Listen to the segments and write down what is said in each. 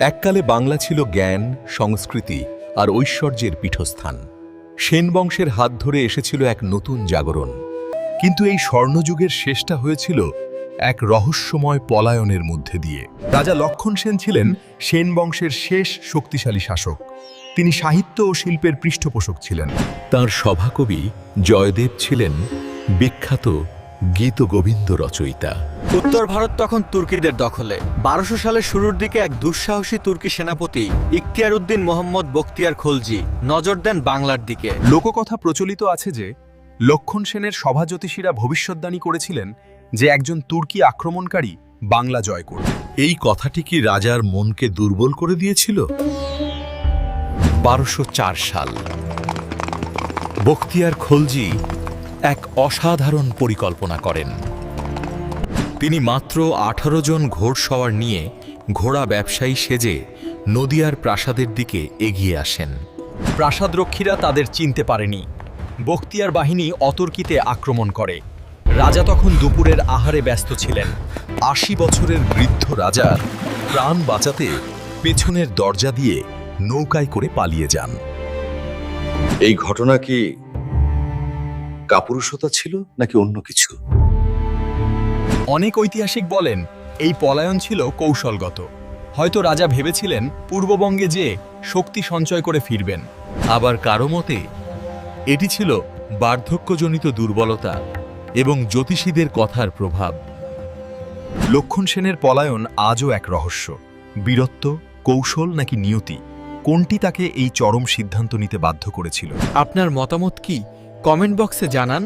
এককালে বাংলা ছিল জ্ঞান, সংস্কৃতি আর ঐশ্বর্যের পীঠস্থান। সেন বংশের হাত ধরে এসেছিল এক নতুন জাগরণ। কিন্তু এই স্বর্ণযুগের শেষটা হয়েছিল এক রহস্যময় পলায়নের মধ্যে দিয়ে। রাজা লক্ষণ সেন ছিলেন সেন বংশের শেষ শক্তিশালী শাসক। তিনি সাহিত্য ও শিল্পের পৃষ্ঠপোষক ছিলেন। তার সভাকবি জয়দেব ছিলেন বিখ্যাত গীত গোবিন্দ রচয়িতা। উত্তর ভারত তখন তুর্কিদের দখলে। বারোশো সালের শুরুর দিকে এক দুঃসাহসী তুর্কি সেনাপতি ইখতিয়ার উদ্দিন মোহাম্মদ বখতিয়ার খলজি নজর দেন বাংলার দিকে। লোককথা প্রচলিত আছে যে লক্ষণ সেনের সভাজ্যোতিষীরা ভবিষ্যদ্বাণী করেছিলেন যে একজন তুর্কি আক্রমণকারী বাংলা জয় করবে। এই কথাটি কি রাজার মনকে দুর্বল করে দিয়েছিল? বারোশো চার সাল। বখতিয়ার খলজি এক অসাধারণ পরিকল্পনা করেন। তিনি মাত্র আঠারো জন ঘোড়সওয়ার নিয়ে ঘোড়া ব্যবসায়ী সেজে নদিয়ার প্রাসাদের দিকে এগিয়ে আসেন। প্রাসাদরক্ষীরা তাদের চিনতে পারেনি। বখতিয়ার বাহিনী অতর্কিতে আক্রমণ করে। রাজা তখন দুপুরের আহারে ব্যস্ত ছিলেন। আশি বছরের বৃদ্ধ রাজা প্রাণ বাঁচাতে পেছনের দরজা দিয়ে নৌকায় করে পালিয়ে যান। এই ঘটনা কি কাপুরুষতা ছিল নাকি অন্য কিছু? অনেক ঐতিহাসিক বলেন এই পলায়ন ছিল কৌশলগত। হয়তো রাজা ভেবেছিলেন পূর্ববঙ্গে যে শক্তি সঞ্চয় করে ফিরবেন। আবার কারও মতে এটি ছিল বার্ধক্যজনিত দুর্বলতা এবং জ্যোতিষীদের কথার প্রভাব। লক্ষণ সেনের পলায়ন আজও এক রহস্য। বীরত্ব কৌশল নাকি নিয়তি? কোনটি তাকে এই চরম সিদ্ধান্ত নিতে বাধ্য করেছিল? আপনার মতামত কি? কমেন্ট বক্সে জানান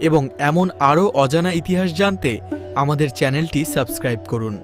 এবং এমন আরও অজানা ইতিহাস জানতে আমাদের চ্যানেলটি সাবস্ক্রাইব করুন।